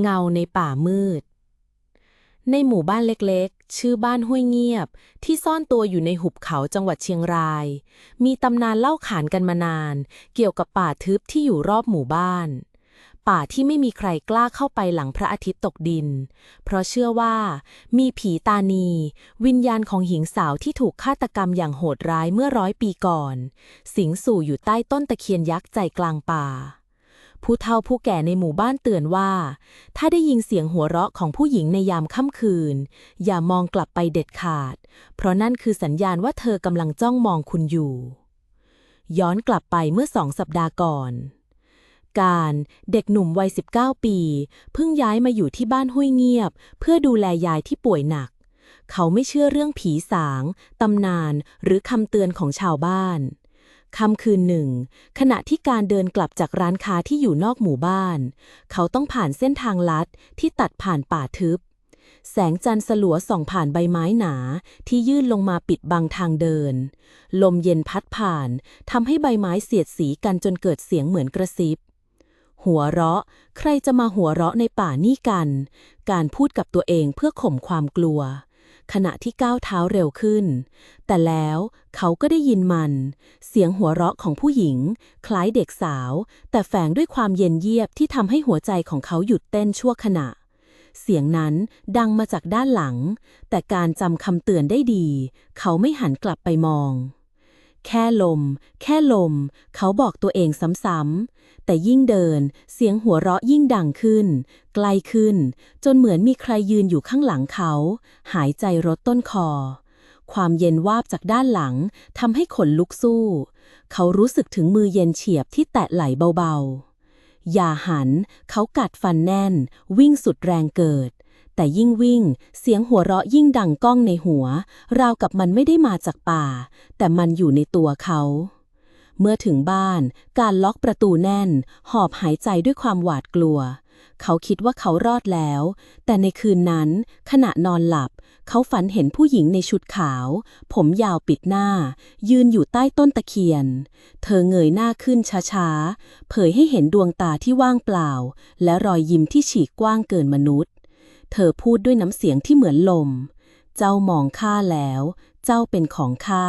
เงาในป่ามืด ในหมู่บ้านเล็กๆ ชื่อบ้านห้วยเงียบ ที่ซ่อนตัวอยู่ในหุบเขาจังหวัดเชียงราย มีตำนานเล่าขานกันมานาน เกี่ยวกับป่าทึบที่อยู่รอบหมู่บ้าน ป่าที่ไม่มีใครกล้าเข้าไปหลังพระอาทิตย์ตกดิน เพราะเชื่อว่า มีผีตานี วิญญาณของหญิงสาวที่ถูกฆาตกรรมอย่างโหดร้ายเมื่อร้อยปีก่อน สิงสู่อยู่ใต้ต้นตะเคียนยักษ์ใจกลางป่า ผู้เฒ่าผู้แก่ในหมู่บ้านเตือนว่า ถ้าได้ยินเสียงหัวเราะของผู้หญิงในยามค่ำคืน อย่ามองกลับไปเด็ดขาด เพราะนั่นคือสัญญาณว่าเธอกำลังจ้องมองคุณอยู่ ย้อนกลับไปเมื่อสองสัปดาห์ก่อน การเด็กหนุ่มวัย 19 ปี เพิ่งย้ายมาอยู่ที่บ้านห้วยเงียบ เพื่อดูแลยายที่ป่วยหนัก เขาไม่เชื่อเรื่องผีสาง ตำนาน หรือคำเตือนของชาวบ้าน ค่ำคืนหนึ่ง ขณะที่การเดินกลับจากร้านค้าที่อยู่นอกหมู่บ้าน เขาต้องผ่านเส้นทางลัดที่ตัดผ่านป่าทึบ แสงจันทร์สลัวส่องผ่านใบไม้หนาที่ยื่นลงมาปิดบังทางเดิน ลมเย็นพัดผ่านทำให้ใบไม้เสียดสีกันจนเกิดเสียงเหมือนกระซิบ หัวเราะ ใครจะมาหัวเราะในป่านี่กัน การพูดกับตัวเองเพื่อข่มความกลัว ขณะที่ก้าวเท้าเร็วขึ้น แต่แล้วเขาก็ได้ยินมัน เสียงหัวเราะของผู้หญิง คล้ายเด็กสาว แต่แฝงด้วยความเย็นเยียบที่ทำให้หัวใจของเขาหยุดเต้นชั่วขณะ เสียงนั้นดังมาจากด้านหลัง แต่การจำคำเตือนได้ดี เขาไม่หันกลับไปมอง แค่ลม แค่ลม เขาบอกตัวเองซ้ำๆ แต่ยิ่งเดิน เสียงหัวเราะยิ่งดังขึ้น ไกลขึ้น จนเหมือนมีใครยืนอยู่ข้างหลังเขา หายใจรดต้นคอ ความเย็นวาบจากด้านหลังทำให้ขนลุกสู้ เขารู้สึกถึงมือเย็นเฉียบที่แตะไหลเบาๆ อย่าหัน เขากัดฟันแน่น วิ่งสุดแรงเกิด แต่ยิ่งวิ่ง เสียงหัวเราะยิ่งดังก้องในหัว ราวกับมันไม่ได้มาจากป่า แต่มันอยู่ในตัวเขา เมื่อถึงบ้าน การล็อกประตูแน่น หอบหายใจด้วยความหวาดกลัว เขาคิดว่าเขารอดแล้ว แต่ในคืนนั้น ขณะนอนหลับ เขาฝันเห็นผู้หญิงในชุดขาว ผมยาวปิดหน้า ยืนอยู่ใต้ต้นตะเคียน เธอเงยหน้าขึ้นช้าๆ เผยให้เห็นดวงตาที่ว่างเปล่า และรอยยิ้มที่ฉีกกว้างเกินมนุษย์ เธอพูดด้วยน้ำเสียงที่เหมือนลม เจ้ามองข้าแล้ว เจ้าเป็นของข้า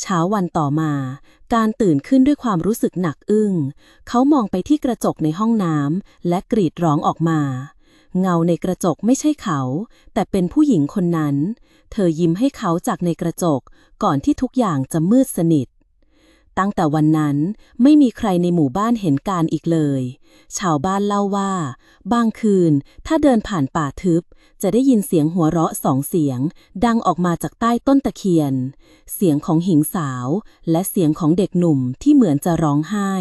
เช้าวันต่อมา การตื่นขึ้นด้วยความรู้สึกหนักอึ้ง เขามองไปที่กระจกในห้องน้ำและกรีดร้องออกมา เงาในกระจกไม่ใช่เขา แต่เป็นผู้หญิงคนนั้น เธอยิ้มให้เขาจากในกระจก ก่อนที่ทุกอย่างจะมืดสนิท ตั้งแต่วันนั้นไม่มีใครในหมู่บ้านเห็นการอีกเลย ชาวบ้านเล่าว่า บางคืนถ้าเดินผ่านป่าทึบ จะได้ยินเสียงหัวเราะสองเสียง ดังออกมาจากใต้ต้นตะเคียน เสียงของหญิงสาว และเสียงของเด็กหนุ่มที่เหมือนจะร้องไห้